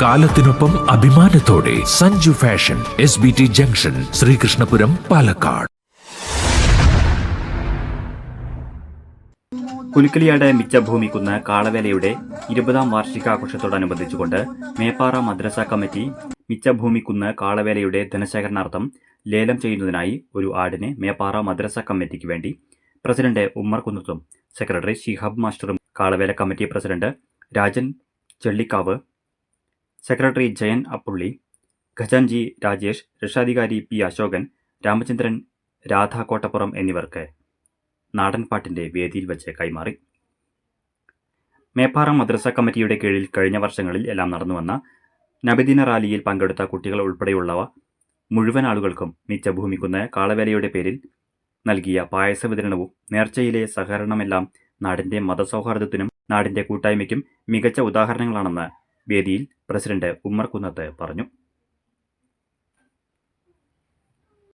കാലത്തിനൊപ്പം അഭിമാനത്തോടെ Sanju fashion S B T junction Sreekrishnapuram Palakkad. Kulukkalliyad Michabhoomikunnu കാളവേലയുടെ ഇരുപതാം വാർഷികാഘോഷത്തോടനുബന്ധിച്ചുകൊണ്ട് മേപ്പാറ മദ്രസ committee മിച്ചഭൂമിക്കുന്ന് കാളവേലയുടെ ധനശേഖരണാർത്ഥം ലേലം ചെയ്യുന്നതിനായി ഒരു ആടിനെ മേപ്പാറ മദ്രസ കമ്മിറ്റിക്ക് വേണ്ടി പ്രസിഡന്റ് ഉമ്മർ കുന്നത്തും secretary Shihab മാസ്റ്ററും Kalavela committee president Rajan Chellikkavu secretary Jayan Appulli ഖജാൻജി Rajesh രക്ഷാധികാരി പി അശോകൻ രാമചന്ദ്രൻ രാധാകോട്ടപ്പുറം എന്നിവർക്ക് നാടൻപാട്ടിന്റെ വേദിയിൽ വച്ച് കൈമാറി. മേപ്പാറ മദ്രസ കമ്മിറ്റിയുടെ കീഴിൽ കഴിഞ്ഞ വർഷങ്ങളിൽ എല്ലാം നടന്നുവന്ന നബിദിന റാലിയിൽ പങ്കെടുത്ത കുട്ടികൾ ഉൾപ്പെടെയുള്ളവ മുഴുവൻ ആളുകൾക്കും മിച്ചഭൂമിക്കുന്ന് കാളവേലയുടെ പേരിൽ നൽകിയ പായസ വിതരണവും നേർച്ചയിലെ സഹകരണമെല്ലാം നാടിന്റെ മതസൗഹാർദ്ദത്തിനും നാടിന്റെ കൂട്ടായ്മയ്ക്കും മികച്ച ഉദാഹരണങ്ങളാണെന്ന് വേദിയിൽ പ്രസിഡന്റ് ഉമ്മർ കുന്നത്ത് പറഞ്ഞു.